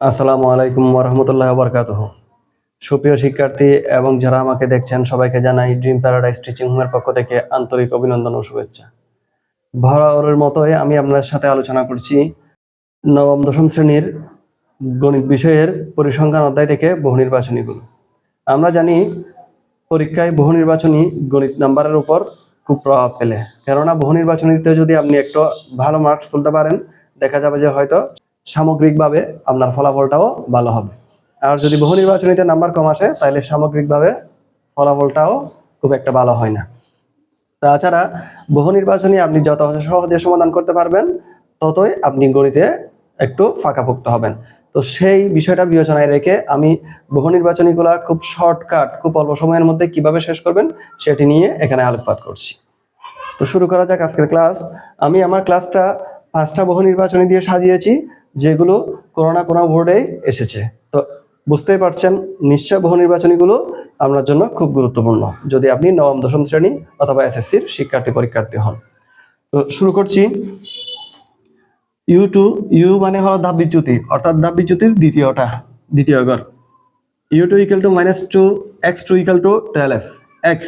আসসালামু আলাইকুম ওরহমতুল্লাহ বরকাতহ সুপ্রিয় শিক্ষার্থী এবং যারা আমাকে দেখছেন, সবাইকে জানাই ড্রিম প্যারাডাইস টিচিং হোমের পক্ষ থেকে আন্তরিক অভিনন্দন ও শুভেচ্ছা। ভরাওয়ারের মতোই আমি আপনার সাথে আলোচনা করছি নবম, দশম শ্রেণির গণিত বিষয়ের পরিসংখ্যান অধ্যায় থেকে বহু নির্বাচনীগুলো আমরা জানি পরীক্ষায় বহু নির্বাচনী গণিত নাম্বারের উপর খুব প্রভাব ফেলে। কেননা বহু নির্বাচনীতে যদি আপনি একটু ভালো মার্কস তুলতে পারেন, দেখা যাবে যে হয়তো সামগ্রিকভাবে আপনার ফলাফলটাও ভালো হবে। আর যদি বহু নির্বাচনীতে নাম্বার কম আসে তাহলে সামগ্রিকভাবে ফলাফলটাও খুব একটা ভালো হয় না। তাছাড়া বহু নির্বাচনী আপনি যত সহজে সমাধান করতে পারবেন, ততই আপনি গণিতে একটু ফাঁকাপোক্ত হবেন। তো সেই বিষয়টা বিবেচনায় রেখে আমি বহু নির্বাচনীগুলা খুব শর্টকাট খুব অল্প সময়ের মধ্যে কীভাবে শেষ করবেন, সেটি নিয়ে এখানে আলোকপাত করছি। তো শুরু করা যাক আজকের ক্লাস আমি আমার ক্লাসটা পাঁচটা বহু নির্বাচনী দিয়ে সাজিয়েছি। যেগুলো কোনো না কোনো বোর্ডেই এসেছে। তো বুঝতেই পারছেন, নিশ্চয় বহু নির্বাচনীগুলো আপনার জন্য খুব গুরুত্বপূর্ণ। যদি আপনি নবম, দশম শ্রেণি অথবা এসএসসির শিক্ষার্থী, পরীক্ষার্থী হন। তো শুরু করছি। ইউ টু, ইউ মানে হলো ধাপ বিচ্যুতি, অর্থাৎ ধাপ বিচ্যুতির দ্বিতীয়টা, দ্বিতীয় ঘর U two equal to minus two X two equal to twelve X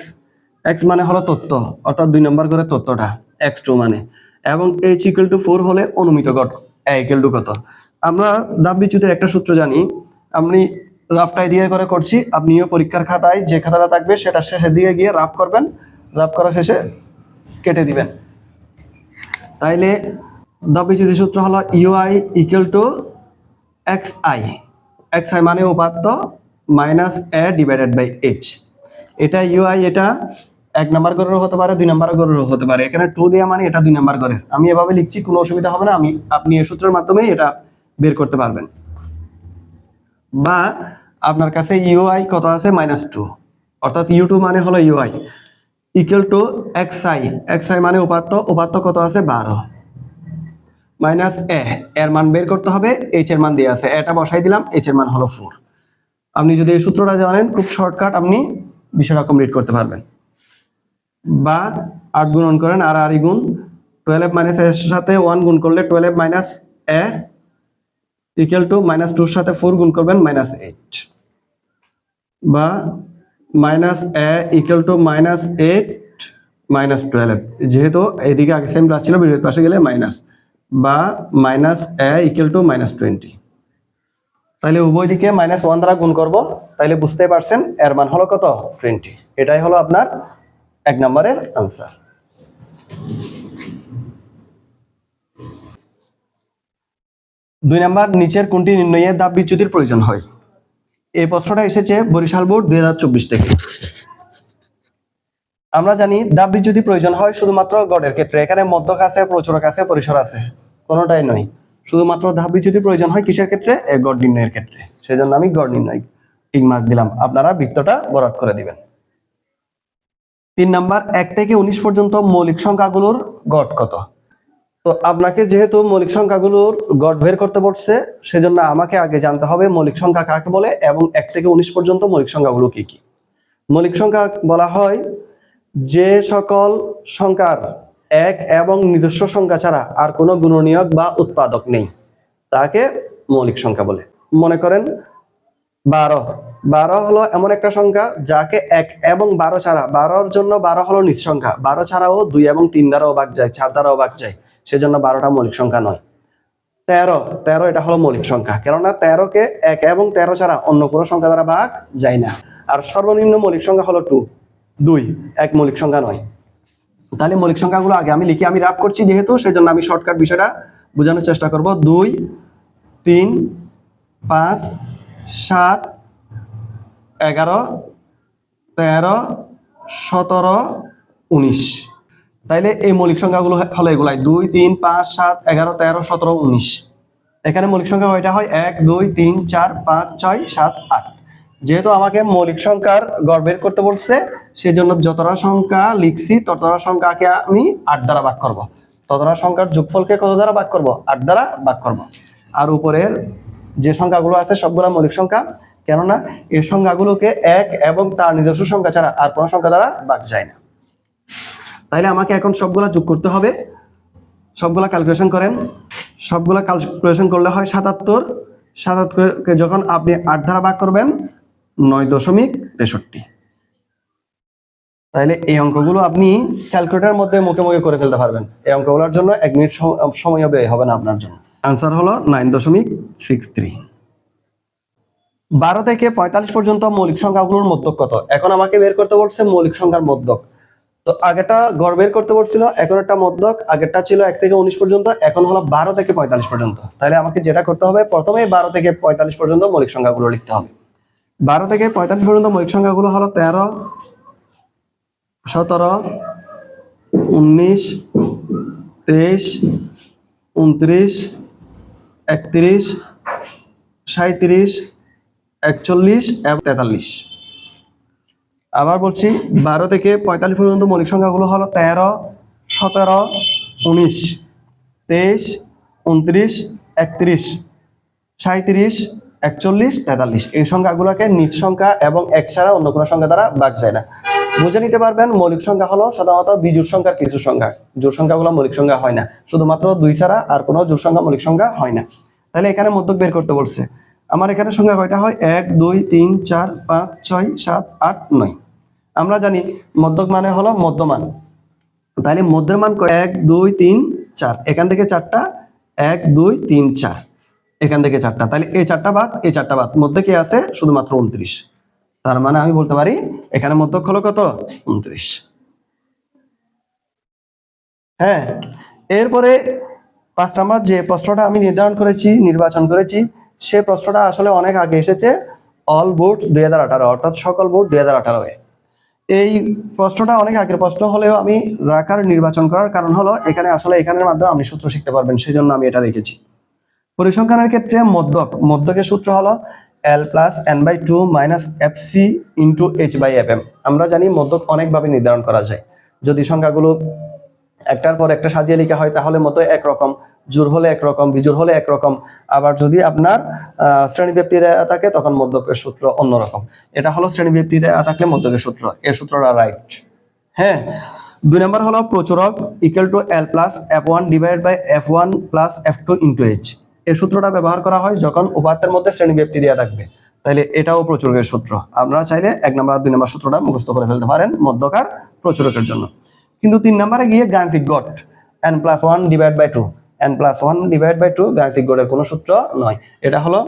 X মানে হলো তথ্য, অর্থাৎ দুই নম্বর ঘরের তথ্যটা এক্স টু মানে। এবং এইচ ইকাল টু ফোর হলে অনুমিত ঘট এ ইকাল টু কত? আমরা ধাপ বিচ্যুতির একটা সূত্র জানি। আপনি রাফটাই দিয়ে করে করছি, আপনিও পরীক্ষার খাতায় যে খাতাটা থাকবে সেটা শেষের দিকে গিয়ে রাফ করবেন। রাফ করা শেষে কেটে দিবেন। তাইলে ধাপ বিচ্যুতি সূত্র হলো UI equal to X I X I মানে উপাত্ত minus A divided by H এটা ইউআই এটা এক নাম্বার করেও হতে পারে, দুই নাম্বার করেও হতে পারে। এখানে টু দেওয়া মানে এটা দুই নাম্বার করে আমি এভাবে লিখছি, কোনো অসুবিধা হবে না। আমি, আপনি এই সূত্রের মাধ্যমে এটা বের করতে পারবেন। বা আপনার কাছে ইউআই কত আছে? মাইনাস টু অর্থাৎ ইউ টু মানে হলো UI equal to X I X I মানে উপাত্ত। উপাত্ত কত আছে? বারো। মাইনাস এ এর মান বের করতে হবে। এইচ এর মান দিয়ে আছে। এটা বসাই দিলাম। এইচ এর মান হলো ফোর আপনি যদি এই সূত্রটা জানেন, খুব শর্টকাট আপনি বিষয়টা কমপ্লিট করতে পারবেন। বা আট গুণন করেন আর আর গুণ। টুয়েলভ মাইনাস এর সাথে ওয়ান গুণ করলে twelve minus A equal to minus টুর সাথে ফোর গুণ করবেন মাইনাস এইট বা minus A equal to minus eight minus twelve যেহেতু এদিকে আগে সেম প্লাস ছিল, বিপরীত পাশে গেলে মাইনাস বা minus A equal to minus twenty তাহলে উভয় দিকে মাইনাস ওয়ান দ্বারা গুণ করব তাহলে বুঝতে পারছেন, এর মান হলো কত? টোয়েন্টি এটাই হলো আপনার এক নম্বরের আনসার দুই নাম্বার, নিচের কোনটি নির্ণয়ে দাব বিচ্যুতির প্রয়োজন হয়? এই প্রশ্নটা এসেছে বরিশাল বোর্ড দুই হাজার চব্বিশ থেকে। আমরা জানি দাব বিচ্যুতি প্রয়োজন হয় শুধুমাত্র গড়ের ক্ষেত্রে। এখানে মধ্যক আছে, প্রচুরক আছে, পরিসর আছে। কোনোটাই নয়। শুধুমাত্র ধাপ বিচ্যুতি প্রয়োজন হয় কিসের ক্ষেত্রে? গড় নির্ণয়ের ক্ষেত্রে। সেই জন্য আমি গড় নির্ণয় টিক মার্ক দিলাম। আপনারা বৃত্তটা বরাদ করে দিবেন। তিন নাম্বার, এক থেকে উনিশ পর্যন্ত মৌলিক সংখ্যাগুলোর গড় কত? তো আপনাকে যেহেতু মৌলিক সংখ্যাগুলোর গড় বের করতে বলছে, সেজন্য আমাকে আগে জানতে হবে মৌলিক সংখ্যা কাকে বলে এবং এক থেকে উনিশ পর্যন্ত মৌলিক সংখ্যাগুলো কি কি। মৌলিক সংখ্যা বলা হয় যে সকল সংখ্যার এক এবং নিজস্ব সংখ্যা ছাড়া আর কোনো গুণনীয়ক বা উৎপাদক নেই, তাকে মৌলিক সংখ্যা বলে। মনে করেন বারো। বারো হলো এমন একটা সংখ্যা যাকে এক এবং বারো ছাড়া, বারোর জন্য বারো হলো নিজ সংখ্যা। বারো ছাড়াও দুই এবং তিন দ্বারাও বাক যায়, চার দ্বারাও বাক যায়। সেজন্য বারোটা মৌলিক সংখ্যা নয়। তেরো তেরো এটা হলো মৌলিক সংখ্যা। কেননা তেরোকে এক এবং তেরো ছাড়া অন্য কোনো সংখ্যা দ্বারা ভাগ যায় না। আর সর্বনিম্ন মৌলিক সংখ্যা হলো টু। দুই, এক মৌলিক সংখ্যা নয়। তাহলে মৌলিক সংখ্যাগুলো আগে আমি লিখি, আমি রাপ করছি যেহেতু সেই জন্য আমি শর্টকাট বিষয়টা বোঝানোর চেষ্টা করব। দুই, তিন, পাঁচ, সাত এগারো, তেরো, সতেরো, উনিশ। তাইলে এই মৌলিক সংখ্যাগুলো হলো এগুলাই। দুই, তিন, পাঁচ, সাত, এগারো, তেরো, সতেরো, উনিশ। এখানে মৌলিক সংখ্যা কয়টা হয় এক, দুই, তিন, চার, পাঁচ, ছয়, সাত, আট। যেহেতু আমাকে মৌলিক সংখ্যার গড় বের করতে বলছে, সেজন্য যতটা সংখ্যা লিখছি, ততটা সংখ্যাকে আমি আট দ্বারা ভাগ করব। ততটা সংখ্যার যোগফলকে কত দ্বারা ভাগ করব? আট দ্বারা ভাগ করব। আর উপরের যে সংখ্যাগুলো আছে, সবগুলো মৌলিক সংখ্যা কেননা এই সংখ্যাগুলোকে এক এবং তার নিজস্ব সংখ্যা ছাড়া আর কোনো সংখ্যা দ্বারা ভাগ যায় না। তাইলে আমাকে এখন সবগুলা যোগ করতে হবে। সবগুলা ক্যালকুলেশন করেন। সবগুলা ক্যালকুলেশন করলে হয় সাতাত্তর। সাতাত্তরকে যখন আপনি আট দ্বারা ভাগ করবেন, নয় দশমিক তেষট্টি। তাহলে এই অঙ্কগুলো আপনি ক্যালকুলেটার মধ্যে মুখে মুখে করে ফেলতে পারবেন। এই অঙ্কগুলোর জন্য এক মিনিট সম- সময় ব্যয় হবে না আপনার জন্য। আনসার হলো নাইন দশমিক সিক্স থ্রি বারো থেকে পঁয়তাল্লিশ পর্যন্ত মৌলিক সংখ্যাগুলোর মধ্যক কত? এখন আমাকে বের করতে বলছে মৌলিক সংখ্যার মধ্যক। তো আগেটা গড় বের করতে বলছিল, এখন একটা মধ্যক, আগেরটা ছিল এক থেকে উনিশ পর্যন্ত, এখন হলো বারো থেকে পঁয়তাল্লিশ পর্যন্ত। তাহলে আমাকে যেটা করতে হবে প্রথমে বারো থেকে পঁয়তাল্লিশ পর্যন্ত মৌলিক সংখ্যাগুলো লিখতে হবে। বারো থেকে পঁয়তাল্লিশ পর্যন্ত মৌলিক সংখ্যাগুলো হলো তেরো, সতেরো, উনিশ, তেইশ, উনত্রিশ, একত্রিশ সাঁত্রিশ একচল্লিশ এবং তেতাল্লিশ। আবার বলছি, বারো থেকে পঁয়তাল্লিশ পর্যন্ত মৌলিক সংখ্যাগুলো হলো তেরো, সতেরো, উনিশ, তেইশ, উনত্রিশ, একত্রিশ সাঁত্রিশ একচল্লিশ, তেতাল্লিশ। এই সংখ্যাগুলোকে নিজ সংখ্যা এবং এক ছাড়া অন্য কোনো সংখ্যা দ্বারা ভাগ যায় না। বুঝে নিতে পারবেন, মৌলিক সংখ্যা হলো সাধারণত বিজোড় সংখ্যার কিছু সংখ্যা। জোড় সংখ্যাগুলো মৌলিক সংখ্যা হয় না। শুধুমাত্র দুই ছাড়া আর কোনো জোড় সংখ্যা মৌলিক সংখ্যা হয় না। তাহলে এখানে মধ্যক বের করতে বলছে। আমার এখানে সংখ্যা কয়টা হয়? এক, দুই, তিন, চার, পাঁচ, ছয়, সাত, আট, নয়। আমরা জানি মধ্যক মানে হলো মধ্যমান তাহলে মধ্যের মান? এক, দুই, তিন, চার। এখান থেকে চারটা, এক, দুই, তিন, চার। এখান থেকে চারটা। তাহলে এই চারটা বাদ, এই চারটা বাদ। মধ্যে কি আছে? শুধুমাত্র উনত্রিশ। তার মানে আমি বলতে পারি এখানে মধ্যক হলো কত? উনত্রিশ। হ্যাঁ এরপরে পাঁচ নাম্বার যে প্রশ্নটা আমি নির্ধারণ করেছি, নির্বাচন করেছি সে প্রশ্নটা আসলে অনেক আগে এসেছে অল বোর্ড দুই হাজার আঠারো, অর্থাৎ সকল বোর্ড দুই হাজার আঠারোয়। এই প্রশ্নটা অনেক আগের প্রশ্ন হলেও আমি রাখার নির্বাচন করার কারণ হলো, এখানে আসলে এখানের মাধ্যমে আপনি সূত্র শিখতে পারবেন সেই জন্য আমি এটা রেখেছি। পরিসংখ্যানের ক্ষেত্রে মধ্যক, মধ্যকের সূত্র হলো L plus N by two minus F C into H by F M আমরা জানি মধ্যক অনেকভাবে নির্ধারণ করা যায়। যদি সংখ্যাগুলো একটার পর একটা সাজিয়ে লেখা হয়, তাহলে মতো একরকম। জোর হলে একরকম বিজোর হলে একরকম। আবার যদি আপনার শ্রেণীব্যাপ্তি দেয়া থাকে, তখন মধ্যকের সূত্র অন্যরকম। এটা হলো শ্রেণীব্যাপ্তি দেয়া থাকলে মধ্যকের সূত্র। এই সূত্রটা রাইট হ্যাঁ? দুই নম্বর হলো প্রচুরক equal to L plus F one divide by F one plus F two into H এই সূত্রটা ব্যবহার করা হয় যখন উপাত্তের মধ্যে শ্রেণীব্যাপ্তি দেওয়া থাকবে। তাহলে এটাও প্রচুরকের সূত্র। আপনারা চাইলে এক নম্বর দুই নম্বর সূত্রটা মুখস্থ করে ফেলতে পারেন মধ্যকার প্রচুরকের জন্য। কিন্তু তিন নম্বরে গিয়ে গাণিতিক goat N plus one divide by two N plus one divide by two গাণিতিক গড়ের কোনো সূত্র নয়। এটা হলো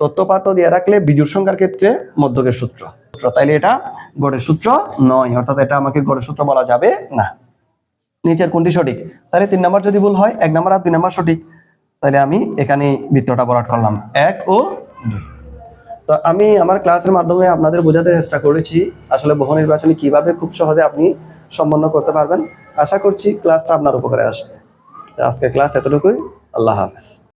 তথ্যপাত্র দিয়ে রাখলে বিজুর সংখ্যার ক্ষেত্রে মধ্যকের সূত্র। তাইলে এটা গড়ের সূত্র নয়, অর্থাৎ এটা আমাকে গড়ের সূত্র বলা যাবে না। নিচের কোনটি সঠিক? তাহলে তিন নম্বর যদি ভুল হয়, এক নম্বর আর দুই নম্বর সঠিক তাহলে আমি এখানে বৃত্তটা বরাট করলাম এক ও দুই। তো আমি আমার ক্লাসের মাধ্যমে আপনাদের বোঝাতে চেষ্টা করেছি, আসলে বহু নির্বাচনী কীভাবে খুব সহজে আপনি সম্পন্ন করতে পারবেন। আশা করছি ক্লাসটা আপনার উপকারে আসবে। তো আজকে ক্লাস এতটুকুই আল্লাহ হাফেজ